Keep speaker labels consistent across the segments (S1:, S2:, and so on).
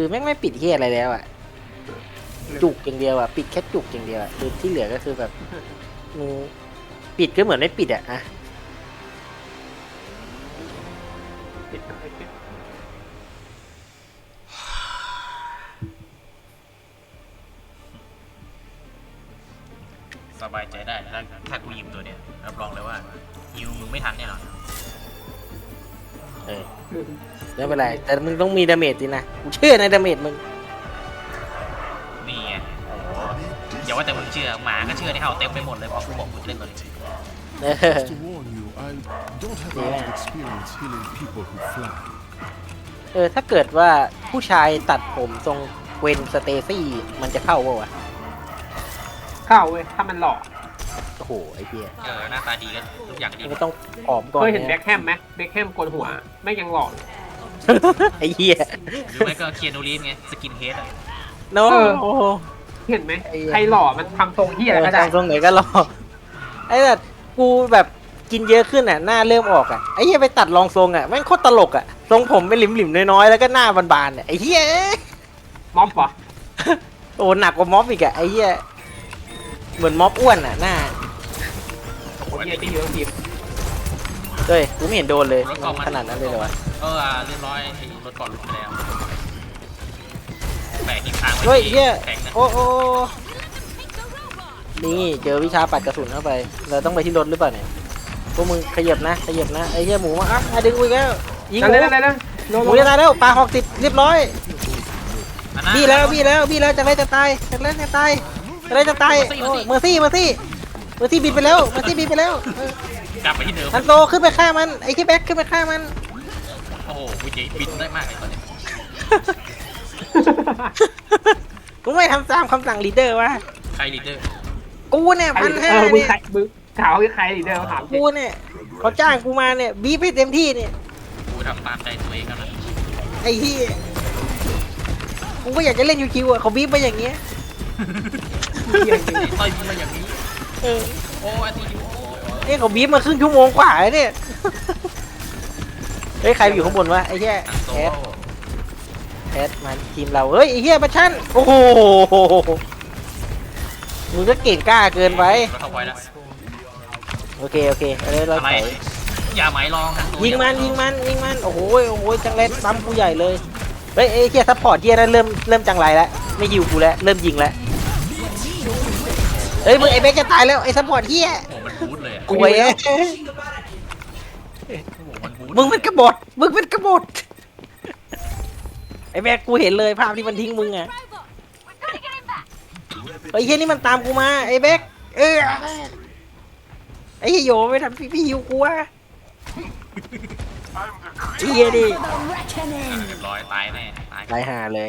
S1: คือแม่งไม่ปิดเฮียอะไรแล้วอะจุกอย่างเดียวอะปิดแค่จุกอย่างเดียวอะคือที่เหลือก็คือแบบมึงปิดก็เหมือนไม่ปิดอะอะ
S2: ปิดกับไอ้ปิด
S3: สบายใจได้ถ้าถ้ากูยิมตัวเนี้ยรับรองเลยว่ายิวมึงไม่ทันแน่นอน
S1: เออไม่เป็นไร แต่มึงต้องมีดาเมจดินะกูเชื่อในดาเมจมึง
S3: นี่ไงโอ้โหอย่าว่าแต่มึงเชื่อหมาก็เชื่อที่เขาเต็มไปหมดเลยพอกูบอกกูจะเล่นตัวนี้
S1: เออ
S4: To warn you, I don't have a lot of experience healing people who fly.
S1: เออถ้าเกิดว่าผู้ชายตัดผมทรงเวนสเตซี่มันจะเข้าปะวะ
S2: เข้าเว้ยถ้ามันหล่อ
S1: โอ้ โหไอ้เหี้ย
S3: เออหน้าตาดีก็ทุกอย่างก็ดี
S1: ไม่ต้องผอมก่อน
S2: เคยเห็นแบ็
S1: นะ
S2: คแฮมไหมแบ็คแฮมโกนหัวไม่งยังหล่อเลย
S1: ไอ้เหี้ย
S3: หรือไม่ก็เคียนูรีฟไงสกินเฮดอะ
S1: โน้
S2: เออเห็นไหม
S1: ไอ้เหี้ย
S2: ใครหล่อมันทำทรงเฮียอะไรก็ได้
S1: ทำทรงไหนก็รอไอ้แบบกูแบบกินเยอะขึ้นอะหน้าเริ่มออกอะไอ้เหี้ยไปตัดรองทรงอะแม่งโคตรตลกอะทรงผมเป็นหลิมๆน้อยๆแล้วก็หน้าบานๆอะไอ้เหี้ย
S2: ม็อบปะ
S1: โอ้หนักกว่าม็อบอีกอะไอ้เหี้ยเหมือนม็อบอ้วนอะหน้า
S2: โอ้โห เฮียที่เยอะทีม
S1: เฮ้ยกูไม่เห็นโดนเลยขนาดนั้นเลยเหรอวะ
S3: เอออะเรียบร้อยไอ้รถก่อนหลุดไปแล้วแบกอีกทางไว้
S1: เฮ้ย
S3: ที่
S1: เหี้ย
S3: แข็งนะ
S1: โอ้โอ้นี่เจอวิชาปัดกระสุนเข้าไป เราต้องไปที่รถหรือเปล่าเนี่ยพวกมึงขยับนะขยับนะไอ้เหี้ยหมูมาอะมาดึงกูอีกแล้วยิงห
S2: นั่น
S1: มู
S2: เลยนั่นเลยนั่นโล
S1: ห
S2: โล
S1: มูจะตายแล้วปลาหอกติดเรียบร้อย
S3: อันนั้น
S1: บี้แล้วบี้แล้วบี้แล้วจากไรจะตายจากไรจะตายจากไรจะตายโอ้ยเมอร์ซี่เมอร์ซี่เมอร์ซี่บินไปแล้วเมอร์ซี่บินไปแล้วเออก
S3: ลับไปที่เดิม
S1: ฮันโซขึ้นไปฆ่ามันไอ้ที่แบ็คขึ้นไปฆ่ามัน
S3: โอ้โหวิจิบินได้มากเลยตอนนี้
S1: กูไม่ทำตามคำสั่งลีดเดอร์วะ
S3: ใครลีดเดอร์
S1: กูเนี่ย
S2: ใคร
S1: พันห้า
S2: เออมึง
S1: เนี่ย
S2: ใครมึงขาวคือใครดิเดิมถามจริ
S1: กู
S2: ง
S1: เนี่ยเขาจ้างกูมาเนี่ยบีบให้เต็มที่เนี่ย
S3: กูทำตามใจตัวเองแล้วนะ
S1: ไอ้ที่กูก็อยากจะเล่นยูคิวอะเขาบีบมาอย่างเงี้ย
S2: เฮียจริง
S3: ไอ้ต้อยมาอย่างนี้
S1: เออ
S3: โอ้อาทิตย์โอ้
S1: เนี่ยเขาบีบมาครึ่งชั่วโมงกว่าแล้วเนี่ย เฮ้ยใครอยู่ข้างบนวะไอ้แย่
S3: อังโซ
S1: แคทแอดมาทีมเรา เฮ้ยไอ้เฮียบัชชั่นโอ้โหมึงก็เก่งกล้าเกินไป
S3: แล้วเข้าไว้แล้ว
S1: โอเคโอเคเอาเลยเรา
S3: อะไร
S1: ใส่
S3: อย่าหมายลองทั้งตัว
S1: ยิงมันยิงมันยิงมัน โอ้โหโอ้โหจังไรปั๊มกูใหญ่เลย เฮ้ยไอ้เฮียซัพพอร์ตเฮียนั้นเริ่มเริ่มจังไรแล้วไม่ยิวกูแล้วเริ่มยิงแล้วเฮ้ยมึงไอ้เบคจะตายแล้วไอ้ซัพพอร์ตเฮีย
S3: โอ้มันบูทเลยอะ
S1: กูไอ้
S3: โอ้มันบูท
S1: มึงเป็นกบฏมึงเป็นกบฏไอ้แม่กูเห็นเลยภาพที่มันทิ้งมึงอะไอ้เฮียนี่มันตามกูมาไอ้แบ็กเออไอ้เฮียโยไม่ทำพี่พี่ฮิวกูอะไอ้เฮียดิ
S3: เรียบร้อยตายแน่ตาย
S1: ตายห่าเลย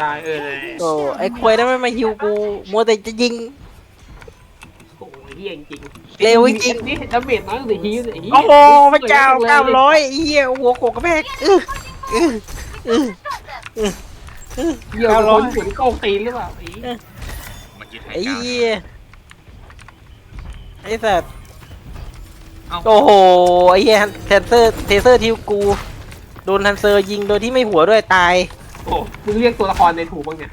S2: ตายเออเลย
S1: โอ้ไอ้ควยนั้นมันมาฮิวกู มัวแต่จะยิง
S2: โอ้ยเฮียจริง
S1: เร็วจริง
S2: นี่ดาเมจน้อยกว่าฮีเลยเฮีย
S1: โอ้โหพระเจ้าเก้าร้อยไอ้เฮียหัวโขกกระแพกอื้ออื้ออื้ออื้ออื้อ
S2: เฮีย
S1: เก้า
S2: ค
S1: ร้อย
S2: นเหมือนโกงตีนหรือเปล่าไอ้เหี้ย
S3: มันยึดให้
S1: ไอ้
S3: กลาง
S1: เหี้ยไอ้สัตว์
S3: เอ้า
S1: โอ้โหไอ้เหี้ยเทเซอร์เทเซอร์ที่กูโดนทันเซอร์ยิงโดยที่ไม่หัวด้วยตาย
S2: โอ้มึงเรียกตัวละครในถูกบ้างเนี่ย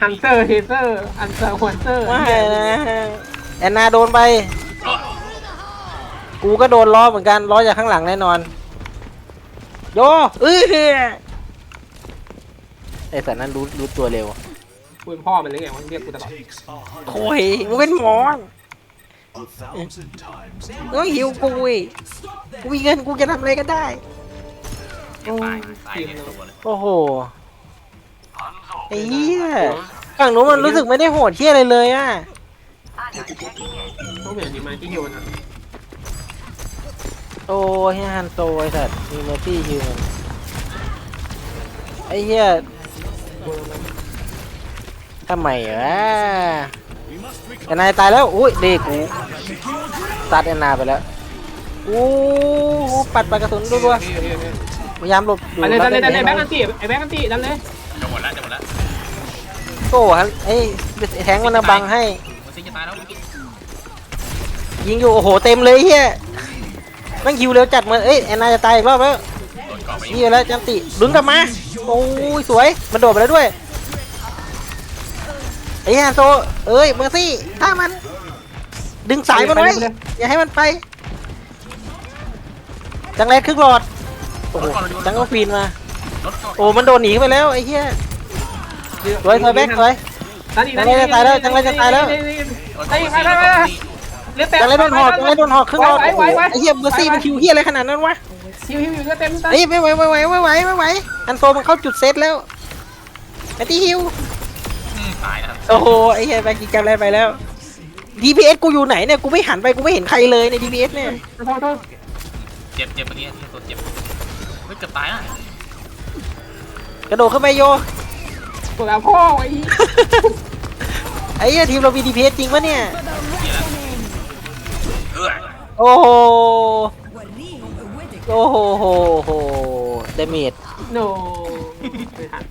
S2: ฮันเซอร์เฮเซอร์อันเซอร์ฮวนเซอร์
S1: ไม่นะแอนนาโดนไป กูก็โดนล้อเหมือนกันล้อจากข้างหลังแน่นอน โยเออไอ้สัตว์นั้นรู้รู้ตัวเร็ว
S2: กูเป็นพ่อมันเลยไงวะเรียกกูตลอด
S1: โอ้ยมึงเป็นหมอมึงต้องหิวกูอีกกูมีเงินกูจะทำอะไรก็ได้
S3: ตายตายในตัวเลย
S1: โอ้โห ไอ้เหี้ยฝั่งนู้นมันรู้สึกไม่ได้โหดเที่ยอะไรเลยอะ
S2: ต้องเหมือนดีมาที่ฮิวนะ
S1: โอ้เฮียฮันโซไอ้สัตว์มีเมอร์ซี่ฮิวมันไอ้เหี้ยทำไมวะแอนนาตายแล้ว อุ้ยเด็กกูตัดแอนนาไปแล้วอู้หูปัดปากกระสุนรัวๆพยายามหลบอยู่
S2: ไปเลยดันเลยดันเลยแบ็
S1: รั
S2: ก
S1: บ
S2: กันตีไอ้แบ็กกันตีดันเลย
S3: จะหมดแล้วจะหมดแล้ว
S1: โอ้ฮะไอ้แทงมันนะบังให้
S3: มันซิจะตายแล้ว
S1: ยิงอยู่โอ้โหเต็มเลยเฮียแมันคิวเร็วจัดเหมือนเอ้ยแอนนาจะตายอีกรอบแล้ว
S3: โดนกรอบไป
S1: นี่แล้วจันติดึงกลับมาโอ้ยสวยมันโดดไปแล้วด้วยไอ้ฮันโซเอ้ยเมอร์ซี่ถ้ามัน ดึงสายมันไว้อย่าให้มันไปจังแรดครึ่งหลอดโอ้โหจังก็ฟีนมา
S3: รถก่อน
S1: โอ้มันโดนหนีไปแล้วไอ้เหี้ยสวยสวยแบ็คสวย
S2: นั่นนี่
S1: จังไรจะตายแล้วจังไรจะตายแล้ว
S3: รถ
S2: ไอ้
S3: ก่อน
S2: ไปไปไปเลือดเต็ม
S1: จังไรโดนหอกจังไรโดนหอกครึ่งหลอด
S2: ไว้
S1: โอ้โห
S2: ไว้ไว้
S1: ไอ้เหี้ยเมอร์ซี่มันคิวเหี้ยอะไรขนาดนั้นวะ
S2: ฮิวฮิวฮิวเลือดเต็ม
S1: เอ้ยไม่ไหวไม่ไหวไม่ไหวไม่ไหวอันโซมันเข้าจุดเซตแล้วไอ้ที่ฮิว
S3: อืมตายนะครับ
S1: โอ้โหไอ้เหี้ยแบ็คกินกำไรไปแล้ว DPS กูอยู่ไหนเนี่ยกูไม่หันไปกูไม่เห็นใครเลยใน DPS เนี่ย
S2: โทษโทษ
S3: เจ็บเจ็บเมื่อกี้ตัวเจ็บเฮ้ยเกือบตายอะ
S1: กระโดดขึ้นไปโย
S2: ตัวแล้วพ่อไอ้
S1: ไอ้เหี้ยทีมเรามี DPS จริงปะเนี่ย
S3: นี่แหละเออ
S1: โอ้โห โอ้โหโหโหเดเมจ
S2: โนไม่ทัน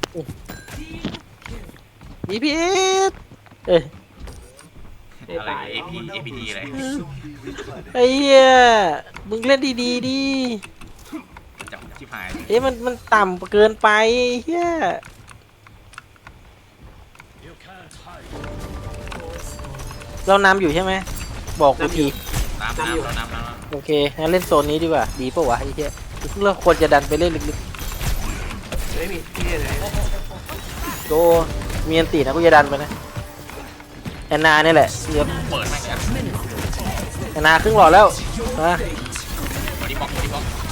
S1: DPS เอ้ย
S2: ไม่
S3: อะไร
S2: ตาย
S3: เอพีเอพีดีอะไร
S1: ไอ้เหี้ยมึงเล่นดีๆดิ
S3: จับ ชิบหาย
S1: เอ้ยมันมันต่ำเกินไปไอ้เหี้ยเรานำอยู่ใช่ไหมบอกกูที
S3: น้ำน้ำเราน้ำน้ำ
S1: โอเคงั้นเล่นโซนนี้ดีกว่า ดีปะวะไอ้เหี้ยเราควรจะดันไปเล่นลึก
S2: ไม่มีที่เลย
S1: ๆโดมีอันตีนะกูจะดันไปนะแอนนาเนี่ยแหละเดี๋ยว
S3: เปิดแม่งเลย
S1: แอนนาครึ่งหลอดแล้วมา
S3: บอดี้บ็อกบอดี้บ็อก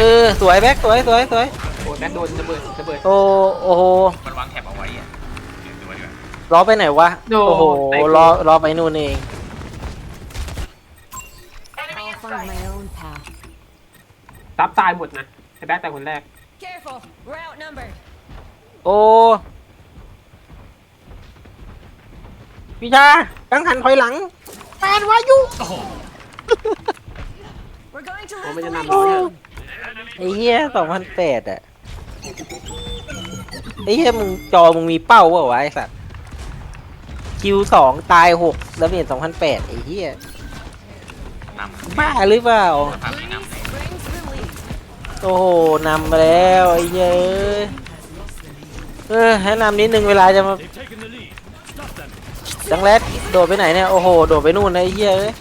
S1: เออสวยแบ็คสวยสวยสวย
S2: โอ้แบ็คโดนระเบิดระเบิด
S1: โอ้โอ้โห
S3: มันวางแถบเอาไว้อะเดี๋ยวดูดีกว่า
S1: ล้อไปไหนวะ
S2: โด
S1: โอ้โห
S2: ไอ้กู
S1: ล้อล้อไปนู่นเอง
S5: I'll find my own path.
S2: ซับตายหมดนะไอ้แบ็คแต่คนแรก
S5: Careful, we're outnumbered.
S1: โอ้พี่ชากังหันถอยหลังแปดวายุ
S3: โอ้โห
S5: We're going to
S2: โอ้
S5: have
S2: มันจะ
S5: the
S2: นำ
S5: lead.
S2: เราเนี่ย
S1: ไอ้เหี้ยสองพันแปดอะไอ้เหี้ยมึงจอมึงมีเป้าเปล่าวะไอ้สัตว์คิวสองตายหกแล้วเปลี่ยนสองพันแปดไอ้เหี้ย
S3: นำ
S1: บ้าหรือเปล่า
S3: ทำให้นำ
S1: โอ้โหนำมาแล้วไอ้เหี้ยเอ้ยเออให้นำนิดนึงเวลาจะมาจังแรดโดดไปไหนเนี่ย โอ้โห โดดไปนู่นนะไอ้เหี้ยเอ้ย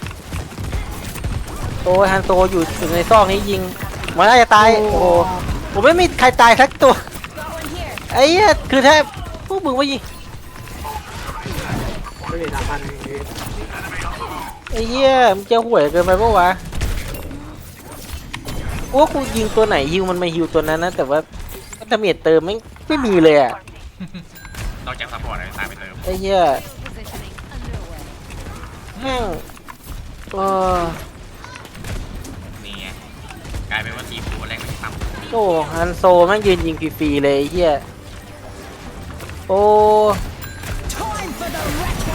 S1: โอ้ยฮันโตอยู่อยู่ในซอกนี้ยิง มันน่าจะตาย โอ้โหผมไม่มีใครตายสักตัว
S5: Got one here.
S1: ไอ้เหี้ยคือถ้าพวกมึงว่ายิง
S2: ไม่มีสามพัน
S1: ไอ้เหี้ยมึงจะห่วยเกินไปปะวะว่ากูยิงตัวไหนฮิวมันมาฮิวตัวนั้นนะ แต่ว่าดาเมจเติมไม่ไม่มีเลยอะ
S3: นอกจากซัพพอร์ตอะไรตามไปเติม
S1: ไอ้เหี้ย
S5: Positioning underway.
S1: แม่งเออ
S3: นี่ไง กลายเป็นว่าทีมตัวแรกไม่ทำ
S1: โอ้ฮันโซแม่งยืนยิงฟรีๆเลยไอ้เหี้ยโอ้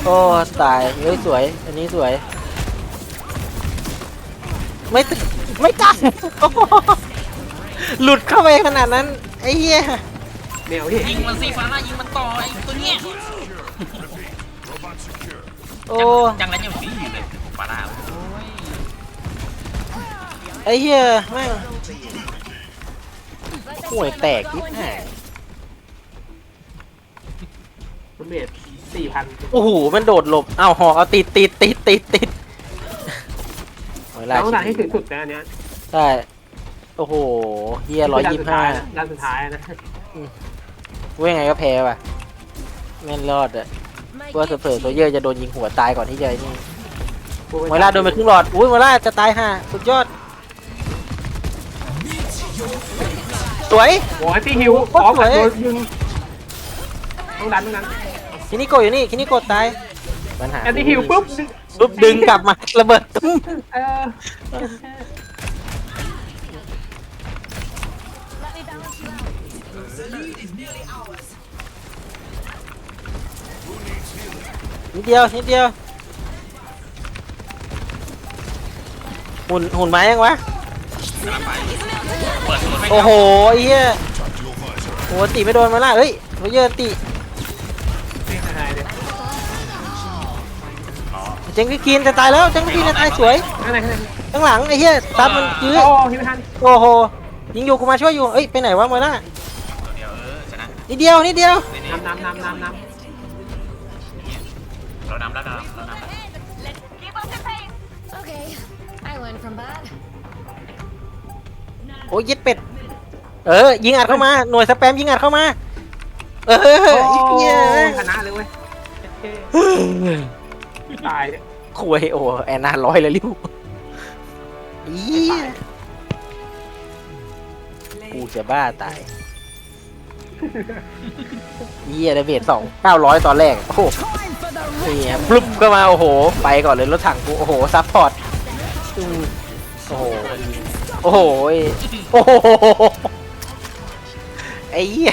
S1: โอ้ตายเฮ้ยสวย อันนี้สวย ไม่ตไม่ตัดหลุดเข้าไปขนาดนั้น ไอ้เหี้ย
S2: แมวที่
S3: ยิงมันสิฟ้าหน้ายิงมันต่อไอ้ตัวเนี้ย
S1: โอ้
S3: จังไรยังสีอยู่เลยฟ้าหน้า
S1: ไอ้เหี้ยแม่งห่วยแตกยิ่งห่า
S2: มันเบียดสี่พัน
S1: โอ้โหมันโดดหลบอ้าวหอกเอาติดติดติดติดติดเวลา
S2: ต้องด่าให้ถึงสุดนะอันเนี้ย
S1: ใช่โอ้โหเฮียร้อยยี่สิบห้า
S2: ด้านสุดท้ายนะ
S1: ว่ายังไงก็แพ้ว่ะแม่นรอดอะ
S5: My
S1: ว่า
S5: gift
S1: เผลอ
S5: to
S1: ๆตัว
S5: you.
S1: เยอะจะโดนยิงหัวตายก่อนที่จะไอ้นี่เวลาโดนไปครึ่งหลอดอุ้ยเวลาจะตายห่าสุดยอด สวย
S2: โอ้ยพี่ฮิวพร้อมกับโดนยิงต้องดันต้องดัน
S1: คินิโกะอยู่นี่คินิโกะตายปัญหา
S2: แอนตี้ฮิวปุ๊บ
S1: ปุ๊บดึงกลับมาระเบิดตุ้ม
S2: เออ
S5: Let me balance you out.
S1: นิดเดียวนิดเดียวหุ่นหุ่นไม้ยังวะ
S3: กำลังไปเปิดตัวไม่
S1: โอ้โหไอ้เหี้ยโอ้ตีไม่โดนมาละเฮ้ยโรเยอร์ตี
S2: ไม่หายเลย
S1: เจงกิกินจะตายแล้วเจงกิกินจะตายสวย
S2: ข้างในข้างใน
S1: ข้างหลังไอ้เหี้ยซับมันยื้อ
S2: โอ้ฮิวไม่ทัน
S1: โอ้โหยิงอยู่กูมาช่วยอยู่เอ้ยไปไหนวะโมนา
S3: ตัวเดียวเออชนะ
S1: นิดเดียวนิดเดียว
S3: นี่นี่
S2: น้ำน้ำน้ำน้ำน้
S3: เรานำแล้วเรานำเรานำแล้ว
S5: Keep up the pace. Okay, I learned from bad.
S1: โอ้ยยึดเป็ด เออ ยิงอัดเข้ามา หน่วยสแปมยิงอัดเข้ามา เออำไอ้เหี้ย
S2: ชนะเลยเว้ยตายเลย
S1: คุยโอ้แอนนาร้อยเลยริ้วอีกูจะบ้าตายเยี่ยดาเมจสองเก้าร้อยตอนแรก โอ้โหนี่ปลุบก็มา โอ้โห ไปก่อนเลยรถถังกู โอ้โห ซัพพอร์ตอืมโอ้โห โอ้โหโอ้โหไอ้เหี้ย